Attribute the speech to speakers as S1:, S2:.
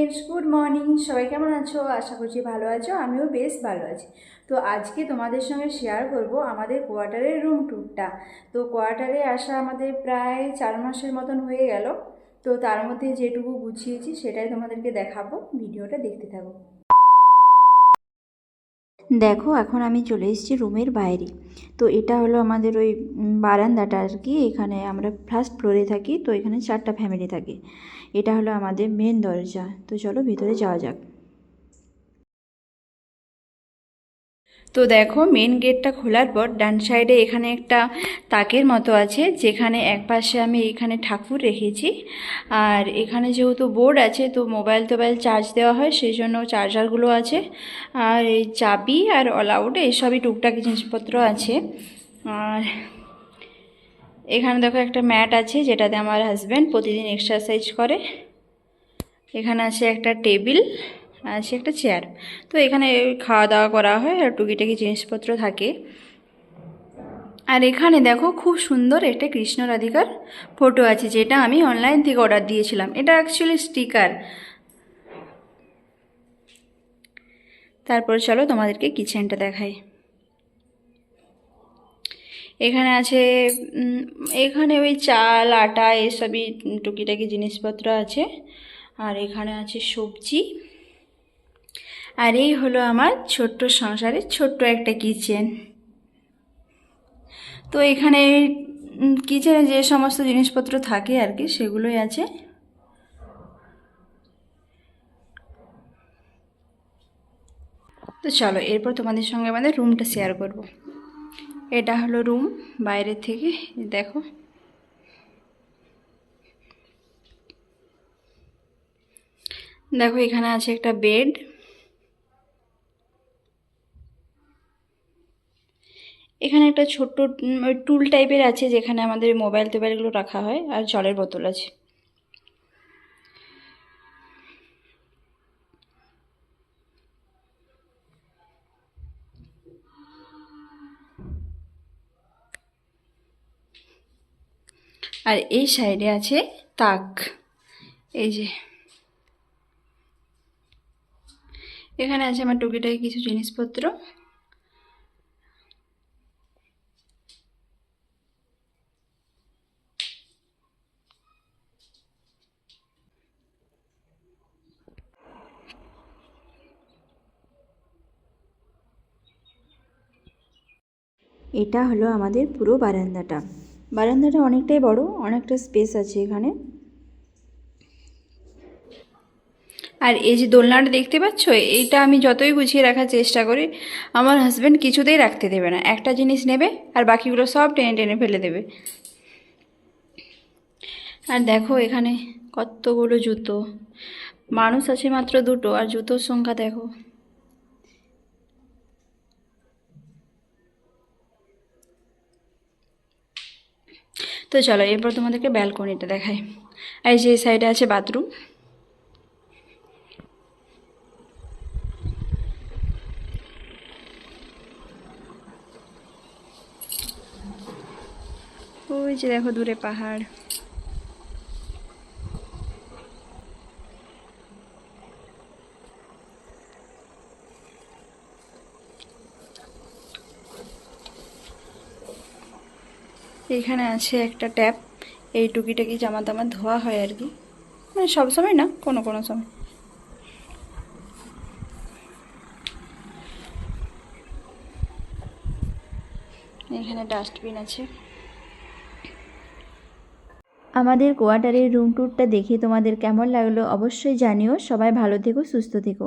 S1: Friends good morning সবাই কেমন আছো? আশা করছি ভালো আছো, আমিও বেশ ভালো আছি। তো আজকে তোমাদের সঙ্গে শেয়ার করব আমাদের কোয়ার্টারের রুম ট্যুরটা তো কোয়ার্টারে আসা আমাদের প্রায় চার মাসের মতন হয়ে গেল। তো তার মধ্যে যেটুকু গুছিয়েছি সেটাই তোমাদেরকে দেখাবো, ভিডিওটা দেখতে থাকো। দেখো, এখন আমি চলে এসেছি রুমের বাইরে। তো এটা হলো আমাদের ওই বারান্দাটা আর কি। এখানে আমরা ফার্স্ট ফ্লোরে থাকি, তো এখানে চারটা ফ্যামিলি থাকে। এটা হলো আমাদের মেন দরজা। তো চলো ভিতরে যাওয়া যাক। তো দেখো মেন গেটটা খোলার পর ডান সাইডে এখানে একটা তাকের মতো আছে, যেখানে এক পাশে আমি এখানে ঠাকুর রেখেছি। আর এখানে যেহেতু বোর্ড আছে, তো মোবাইল টোবাইল চার্জ দেওয়া হয় সেই জন্য চার্জারগুলো আছে। আর এই চাবি আর অল আউট এইসবই টুকটাক জিনিসপত্র আছে। আর এখানে দেখো একটা ম্যাট আছে, যেটাতে আমার হাজব্যান্ড প্রতিদিন এক্সারসাইজ করে। এখানে আছে একটা টেবিল আছে একটা চেয়ার তো এখানে খাওয়া দাওয়া করা হয় আর টুকিটাকি জিনিসপত্র থাকে। আর এখানে দেখো খুব সুন্দর একটা কৃষ্ণ রাধিকার ফটো আছে, যেটা আমি অনলাইন থেকে অর্ডার দিয়েছিলাম। এটা অ্যাকচুয়ালি স্টিকার তারপর চলো তোমাদেরকে কিচেনটা দেখাই। এখানে আছে এখানে ওই চাল, আটা, এসবই টুকিটাকি জিনিসপত্র আছে। আর এখানে আছে সবজি। আর এই হলো আমার ছোট্ট সংসারের ছোট্ট একটা কিচেন তো এখানে কিচেনে যে সমস্ত জিনিসপত্র থাকে আর কি, সেগুলোই আছে। তো চলো, এরপর তোমাদের সঙ্গে আমাদের রুমটা শেয়ার করব। এটা হলো রুম বাইরে থেকে, দেখো। দেখো, এখানে আছে একটা বেড এখানে একটা ছোট্ট টুল টাইপের আছে যেখানে আমাদের মোবাইল টোবাইলগুলো রাখা হয় আর জলের বোতল আছে। আর এই সাইডে আছে তাক। এই যে। এখানে আছে আমার টুকিটাকি কিছু জিনিসপত্র। এটা হলো আমাদের পুরো বারান্দাটা। বারান্দাটা অনেকটাই বড়, অনেকটা স্পেস আছে এখানে। আর এই যে দোলনাটা দেখতে পাচ্ছ? এইটা আমি যতই গুছিয়ে রাখার চেষ্টা করি, আমার হাজব্যান্ড কিছুতেই রাখতে দেবে না। একটা জিনিস নেবে আর বাকিগুলো সব টেনে টেনে ফেলে দেবে। আর দেখো এখানে কতগুলো জুতো। মানুষ আছে মাত্র দুটো, আর জুতোর সংখ্যা দেখো। তো চলো, এরপর তোমাদেরকে ব্যালকনিটা দেখাই। আর যে সাইডে আছে বাথরুম ওই যে দেখো দূরে পাহাড়। এখানে আছে একটা ট্যাপ। এই টুকিটাকি জামা টামা ধোয়া হয় আর কি। মানে সব সময় না, কোনো কোনো সময়। এখানে ডাস্টবিন আছে। আমাদের কোয়ার্টারের রুম ট্যুরটা দেখে তোমাদের কেমন লাগল অবশ্যই জানিও। সবাই ভালো থেকো, সুস্থ থেকো।